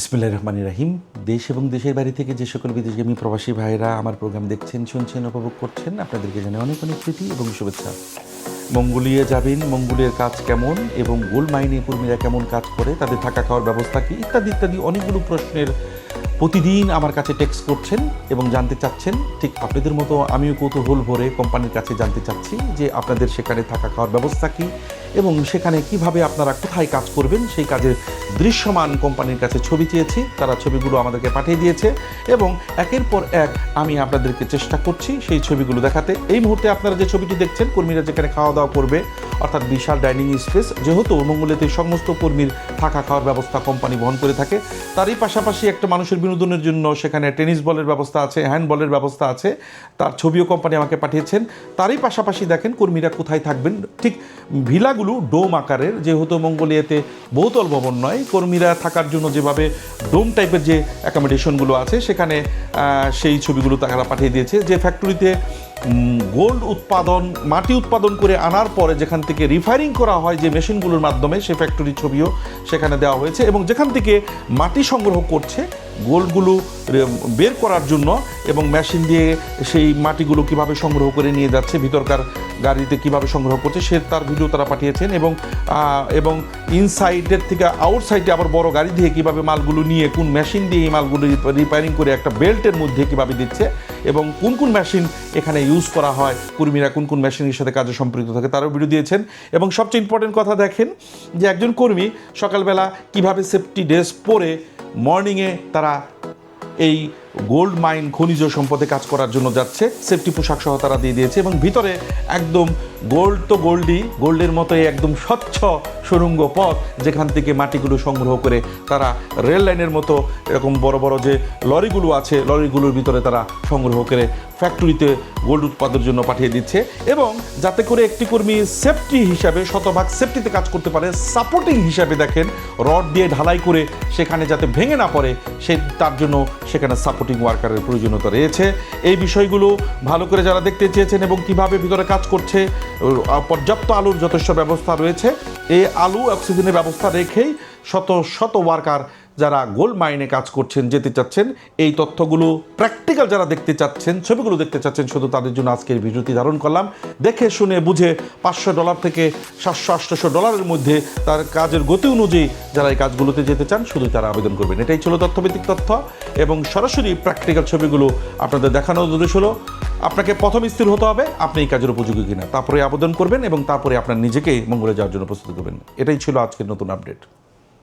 বিসমিল্লাহ রহমান রাহিম। দেশ এবং দেশের বাড়ি থেকে যে সকল বিদেশগামী প্রবাসী ভাইরা আমার প্রোগ্রাম দেখছেন, শুনছেন, উপভোগ করছেন, আপনাদেরকে জানাই অনেক অনেক প্রীতি এবং শুভেচ্ছা। মঙ্গোলিয়া যাবেন, মঙ্গোলিয়ার কাজ কেমন এবং গোল মাইনে কর্মীরা কেমন কাজ করে, তাদের থাকা খাওয়ার ব্যবস্থা কী, ইত্যাদি ইত্যাদি অনেকগুলো প্রশ্নের প্রতিদিন আমার কাছে টেক্সট করছেন এবং জানতে চাচ্ছেন। ঠিক আপনাদের মতো আমিও কৌতূহল ভরে কোম্পানির কাছে জানতে চাচ্ছি যে আপনাদের সেখানে থাকা খাওয়ার ব্যবস্থা কী এবং সেখানে কীভাবে আপনারা কোথায় কাজ করবেন, সেই কাজের দৃশ্যমান কোম্পানির কাছে ছবি চেয়েছি, তারা ছবিগুলো আমাদেরকে পাঠিয়ে দিয়েছে এবং একের পর এক আমি আপনাদেরকে চেষ্টা করছি সেই ছবিগুলো দেখাতে। এই মুহূর্তে আপনারা যে ছবিটি দেখছেন, কর্মীরা যেখানে খাওয়া দাওয়া করবে, অর্থাৎ বিশাল ডাইনিং স্পেস, যেহেতু মঙ্গলেতে সমস্ত কর্মীর থাকা খাওয়ার ব্যবস্থা কোম্পানি বহন করে থাকে, তারই পাশাপাশি একটা মানুষের বিনোদনের জন্য সেখানে টেনিস বলের ব্যবস্থা আছে, হ্যান্ডবলের ব্যবস্থা আছে, তার ছবিও কোম্পানি আমাকে পাঠিয়েছেন। তারই পাশাপাশি দেখেন, কর্মীরা কোথায় থাকবেন, ঠিক ভিলাগুলো ডোম আকারের, যেহেতু মঙ্গোলিয়াতে বহুতল ভবন নয় কর্মীরা থাকার জন্য যেভাবে ডোম টাইপের যে অ্যাকোমোডেশনগুলো আছে, সেখানে সেই ছবিগুলো তারা পাঠিয়ে দিয়েছে। যে ফ্যাক্টরিতে গোল্ড উৎপাদন, মাটি উৎপাদন করে আনার পরে যেখান থেকে রিফাইরিং করা হয় যে মেশিনগুলোর মাধ্যমে সেই ফ্যাক্টরির ছবিও সেখানে দেওয়া হয়েছে এবং যেখান থেকে মাটি সংগ্রহ করছে, গোল্ডগুলো বের করার জন্য এবং মেশিন দিয়ে সেই মাটিগুলো কীভাবে সংগ্রহ করে নিয়ে যাচ্ছে, ভিতরকার গাড়িতে কীভাবে সংগ্রহ করছে, সে তার ভিডিও তারা পাঠিয়েছেন এবং এবং ইনসাইডের থেকে আউটসাইডে আবার বড় গাড়ি দিয়ে কীভাবে মালগুলো নিয়ে, কোন মেশিন দিয়ে এই মালগুলো রিপেয়ারিং করে একটা বেল্টের মধ্যে কীভাবে দিচ্ছে এবং কোন কোন মেশিন এখানে ইউজ করা হয়, কর্মীরা কোন কোন মেশিনের সাথে কাজে সম্পৃক্ত থাকে তারও ভিডিও দিয়েছেন। এবং সবচেয়ে ইম্পর্টেন্ট কথা দেখেন যে একজন কর্মী সকালবেলা কীভাবে সেফটি ড্রেস পরে মর্নিংয়ে তারা এই গোল্ড মাইন খনিজ সম্পদে কাজ করার জন্য যাচ্ছে। সেফটি পোশাক সহ তারা দিয়ে দিয়েছে এবং ভিতরে একদম গোল্ড তো গোল্ডই, গোল্ডের মতোই একদম স্বচ্ছ সুরঙ্গ পথ যেখান থেকে মাটিগুলো সংগ্রহ করে তারা রেল লাইনের মতো এরকম বড় বড় যে লরিগুলো আছে, লরিগুলোর ভিতরে তারা সংগ্রহ করে ফ্যাক্টরিতে গোল্ড উৎপাদনের জন্য পাঠিয়ে দিচ্ছে এবং যাতে করে একটি কর্মী সেফটি হিসাবে, শতভাগ সেফটিতে কাজ করতে পারে সাপোর্টিং হিসাবে দেখেন, রড দিয়ে ঢালাই করে সেখানে যাতে ভেঙে না পড়ে, সে তার জন্য সেখানে সাপোর্টিং ওয়ার্কারের প্রয়োজনীয়তা রয়েছে। এই বিষয়গুলো ভালো করে যারা দেখতে চেয়েছেন এবং কীভাবে ভিতরে কাজ করছে পর্যাপ্ত আলুর যথেষ্ট ব্যবস্থা রয়েছে। এই আলু অক্সিজেনের ব্যবস্থা রেখেই শত শত ওয়ার্কার যারা গোল্ড মাইনে কাজ করছেন, যেতে চাচ্ছেন, এই তথ্যগুলো প্র্যাকটিক্যাল যারা দেখতে চাচ্ছেন, ছবিগুলো দেখতে চাচ্ছেন, শুধু তাদের জন্য আজকের ভিডিওটি ধারণ করলাম। দেখে, শুনে, বুঝে পাঁচশো ডলার থেকে সাতশো আটশোশো ডলারের মধ্যে তার কাজের গতি অনুযায়ী যারা এই কাজগুলোতে যেতে চান, শুধু তারা আবেদন করবেন। এটাই ছিল তথ্যভিত্তিক তথ্য এবং সরাসরি প্র্যাকটিক্যাল ছবিগুলো আপনাদের দেখানোর উদ্দেশ্য হলো আপনাকে প্রথম স্থির হতে হবে, আপনি এই কাজের উপযোগী কিনা। তারপরে আবেদন করবেন এবং তারপরে আপনার নিজেকে মঙ্গলে যাওয়ার জন্য প্রস্তুত করবেন। এটাই ছিল আজকের নতুন আপডেট